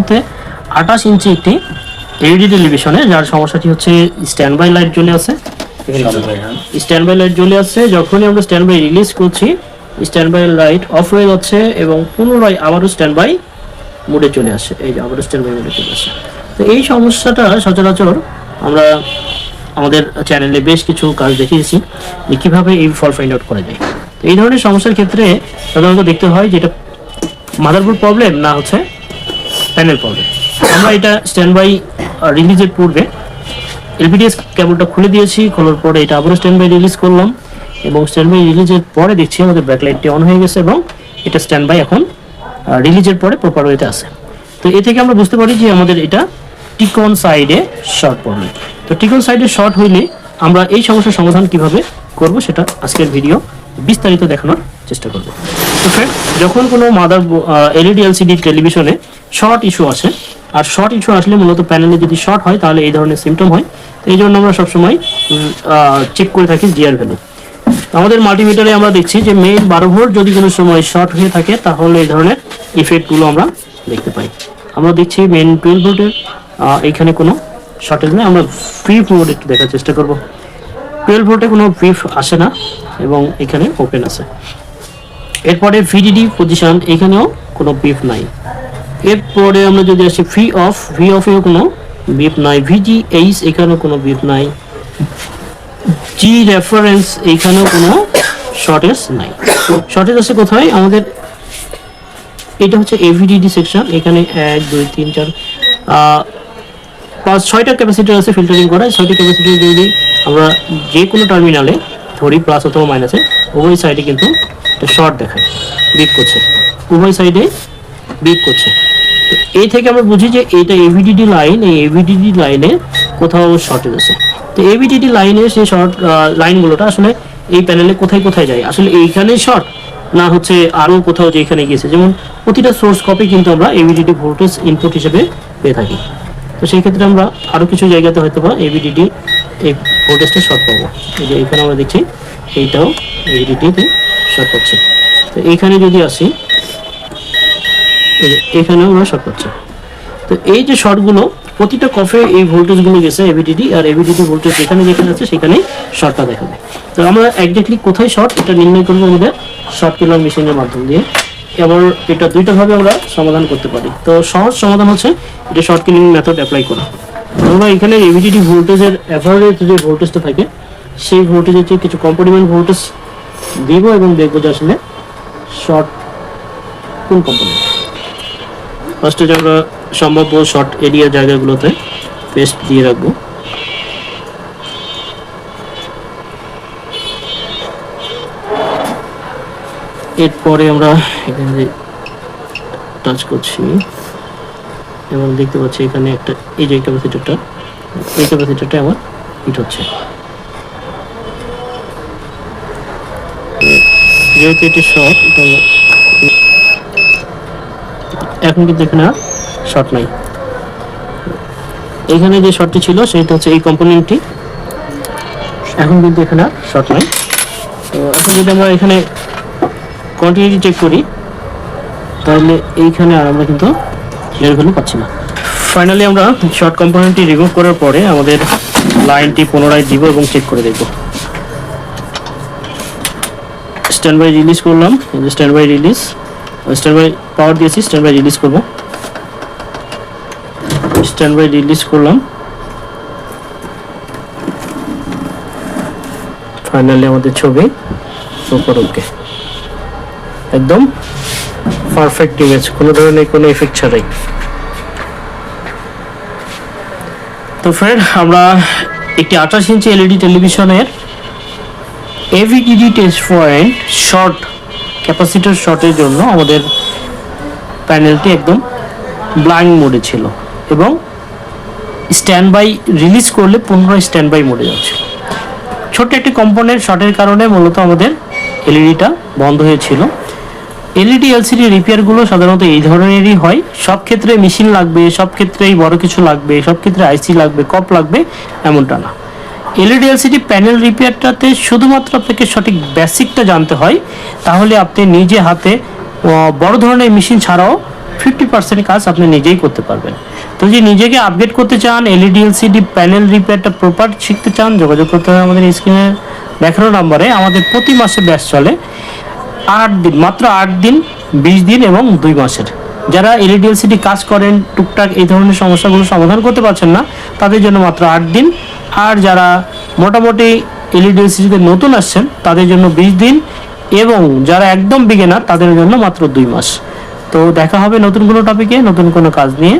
মুহূর্তে আঠাশ ইঞ্চি একটি এলইডি টেলিভিশনে যার সমস্যাটি হচ্ছে স্ট্যান্ড বাই লাইট জ্বলে আছে। স্ট্যান্ড বাই লাইট জ্বলে আছে যখনই আমরা স্ট্যান্ড বাই রিলিজ করছি স্ট্যান্ড বাই লাইট অফ হয়ে যাচ্ছে এবং পুনরায় আবারও স্ট্যান্ড বাই মোডে চলে আসে। এই যে আবারও স্ট্যান্ড বাই মোডে চলে আসে। তো এই সমস্যাটা সচরাচর আমরা আমাদের চ্যানেলে বেশ কিছু কাজ দেখিয়েছি যে কীভাবে এই ফল ফাইন্ড আউট করা যায়। তো এই ধরনের সমস্যার ক্ষেত্রে সাধারণত দেখতে হয় যেটা মাদারবোর্ড প্রবলেম না হচ্ছে প্যানেল প্রবলেম আমরা এটা স্ট্যান্ড বাই রিলিজের পূর্বে এলপিডিএস কেবলটা খুলে দিয়েছি, খোলার পরে এটা আবারও স্ট্যান্ড বাই রিলিজ করলাম এবং স্ট্যান্ড বাই রিলিজের পরে দেখছি আমাদের ব্যাকলাইটটি অন হয়ে গেছে এবং এটা স্ট্যান্ড বাই এখন রিলিজের পরে প্রপার ওয়েতে আছে। তো এ থেকে আমরা বুঝতে পারি যে আমাদের এটা টিকন সাইডে শর্ট পড়বে তো টিকন সাইডে শর্ট হইলে আমরা এই সমস্যার সমাধান কীভাবে করব সেটা আজকের ভিডিও বিস্তারিত দেখানোর চেষ্টা করব। তো ফ্রেন্ড যখন কোনো মাদার এলইডি এলসিডি টেলিভিশনে শর্ট ইস্যু আসে, আর শর্ট ইস্যু আসলে মূলত প্যানেলে যদি শর্ট হয়, তাহলে এই ধরনের সিমটম হয়। তো এই জন্য আমরা সবসময় চেক করে থাকি জিআর ভ্যালু আমাদের মাল্টিমিটারে আমরা দেখছি যে মেইন বারো ভোল্ট যদি কোনো সময় শর্ট হয়ে থাকে, তাহলে এই ধরনের ইফেক্টগুলো আমরা দেখতে পাই। আমরা দেখছি মেইন টুয়েলভ ভোল্টের এখানে কোনো শর্টেজ নেই। আমরা ফিফ মোড একটু দেখার চেষ্টা করব। টুয়েলভ ভোল্টে কোনো ফিফ আসে না। এবং এখানে ওপেন আছে। এরপরে ভিডিডি পজিশন এখানেও কোনো বিফ নাই। এরপরে আমরা যদি আসি ফি অফ ভি অফেও কোনো বিপ নাই। ভিজি এইচ এখানেও কোনো বিপ নাই। জি রেফারেন্স এইখানেও কোনো শর্টেজ নাই। শর্টেজ আছে কোথায়? আমাদের এটা হচ্ছে এভিডিডি সেকশন এখানে এক, দুই, তিন, চার পাঁচ, ছয়টা ক্যাপাসিটার আছে ফিল্টারিং করা ছয়টা ক্যাপাসিটার যদি আমরা যে কোনো টার্মিনালে ধরি প্লাস অথবা মাইনাসে উভয় সাইডে কিন্তু শর্ট দেখায় বিক করছে। উভয় সাইডে বিক করছে। তো এই থেকে আমরা বুঝি যে এটা এভিডিডি লাইন এই এভিডিডি লাইনে কোথাও শর্টেজ আছে। তো এভিডিডি লাইনে সেই শর্ট লাইনগুলোটা আসলে এই প্যানেলে কোথায় কোথায় যায়? আসলে এইখানে শর্ট না হচ্ছে আরও কোথাও যে এখানে গিয়েছে? যেমন প্রতিটা সোর্স কপি কিন্তু আমরা এভিডিডি ভোল্টেজ ইনপুট হিসেবে পেয়ে থাকি। তো সেই ক্ষেত্রে আমরা আরও কিছু জায়গাতে হয়তো বা এভিডিডি এই ভোল্টেজটা শর্ট পাবো। এই যে এখানে আমরা দেখছি, এইটাও এভিডিডিতে শর্ট পাচ্ছে। তো এইখানে যদি আসি, এই এখানেও আমরা শর্ট পাচ্ছি। তো এই যে শর্টগুলো প্রতিটা কফে এই ভোল্টেজগুলো গেছে এভিডিডি আর এভিডিডি ভোল্টেজ যেখানে যেখানে আছে, সেখানে শর্টটা দেখাবে। তো আমরা একজাক্টলি কোথায় শর্ট এটা নির্ণয় করব আমাদের শর্ট কিলার মেশিনের মাধ্যম দিয়ে। এবার এটা দুইটা ভাবে আমরা সমাধান করতে পারি। তো সহজ সমাধান হচ্ছে এটা শর্ট কিলিং মেথড অ্যাপ্লাই করা। আমরা এখানে এভিডিডি ভোল্টেজের অ্যাভারেজ যে ভোল্টেজটা থাকে, সেই ভোল্টেজের চেয়ে কিছু কম্পোনেন্ট ভোল্টেজ দিব এবং দেখব যে আসলে শর্ট কোন কম্পোনেন্ট ফার্স্টে আমরা সম্ভাব্য শর্ট এরিয়া জায়গাগুলোতে পেস্ট দিয়ে রাখব। এরপরে আমরা এখানে টাচ করছি এবং দেখতে পাচ্ছি এখানে একটা, এই যে ক্যাপাসিটারটা, এই ক্যাপাসিটারটা আমার হিট হচ্ছে। যেহেতু এটি শর্ট, এখন কিন্তু এখানে আর শর্ট নাই। এখানে যে শর্টটি ছিল, সেটা হচ্ছে এই কম্পোনেন্টটি। এখন কিন্তু এখানে আর শর্ট নাই। তো এখন যদি আমরা এখানে কোয়ান্টিটি চেক করি, তাহলে এইখানে আর আমরা কিন্তু এর ভ্যালু পাচ্ছি না। ফাইনালি আমরা শর্ট কম্পোনেন্টটি রিমুভ করার পরে আমাদের লাইনটি পুনরায় দিব এবং চেক করে দেখব। স্ট্যান্ড বাই রিলিজ করলাম stand by release stand by power দিয়েছি স্ট্যান্ড বাই রিলিজ করব। স্ট্যান্ড বাই রিলিজ করলাম। ফাইনালি আমাদের ছবি ওকে একদম। পারফেক্ট ইমেজ কোনো ধরনের কোনো এফেক্ট ছাড়াই। তো ফ্রেন্ড আমরা একটি আঠাশ ইঞ্চি এলইডি টেলিভিশনের AVDD test point short capacitor শর্টের জন্য আমাদের প্যানেলটি একদম ব্লাইন্ড মোডে ছিল এবং স্ট্যান্ড বাই রিলিজ করলে পুনরায় স্ট্যান্ড বাই মোডে যাচ্ছে ছোট্ট একটি কম্পোনেন্ট শর্টের কারণে মূলত আমাদের এলইডিটা বন্ধ হয়েছিল। এলইডি এলসিডি রিপেয়ারগুলো সাধারণত এই ধরনেরই হয়। সব ক্ষেত্রে মেশিন লাগবে, সব ক্ষেত্রেই বড় কিছু লাগবে, সব ক্ষেত্রে আইসি লাগবে কপ লাগবে, এমনটা না। এলইডি এলসিডি প্যানেল রিপেয়ারটাতে শুধুমাত্র আপনাকে সঠিক বেসিকটা জানতে হয়। তাহলে আপনি নিজে হাতে বড় ধরনের মেশিন ছাড়াও ফিফটি পার্সেন্ট কাজ আপনি নিজেই করতে পারবেন। তো যদি নিজেকে আপডেট করতে চান এলইডি এলসিডি প্যানেল রিপেয়ারটা প্রপার শিখতে চান, যোগাযোগ করতে হবে আমাদের স্ক্রিনের দেখানো নাম্বারে আমাদের প্রতি মাসে ব্যাচ চলে। আট দিন, মাত্র আট দিন, বিশ দিন এবং দুই মাসের। যারা এলইডি এলসিডি কাজ করেন, টুকটাক এই ধরনের সমস্যাগুলো সমাধান করতে পারছেন না, তাদের জন্য মাত্র আট দিন। আর যারা মোটামুটি E এলইডি নতুন আসছেন, তাদের জন্য বিশ দিন এবং যারা একদম বিগেনার তাদের জন্য মাত্র দুই মাস। তো দেখা হবে নতুন কোনো টপিকে নতুন কোনো কাজ নিয়ে।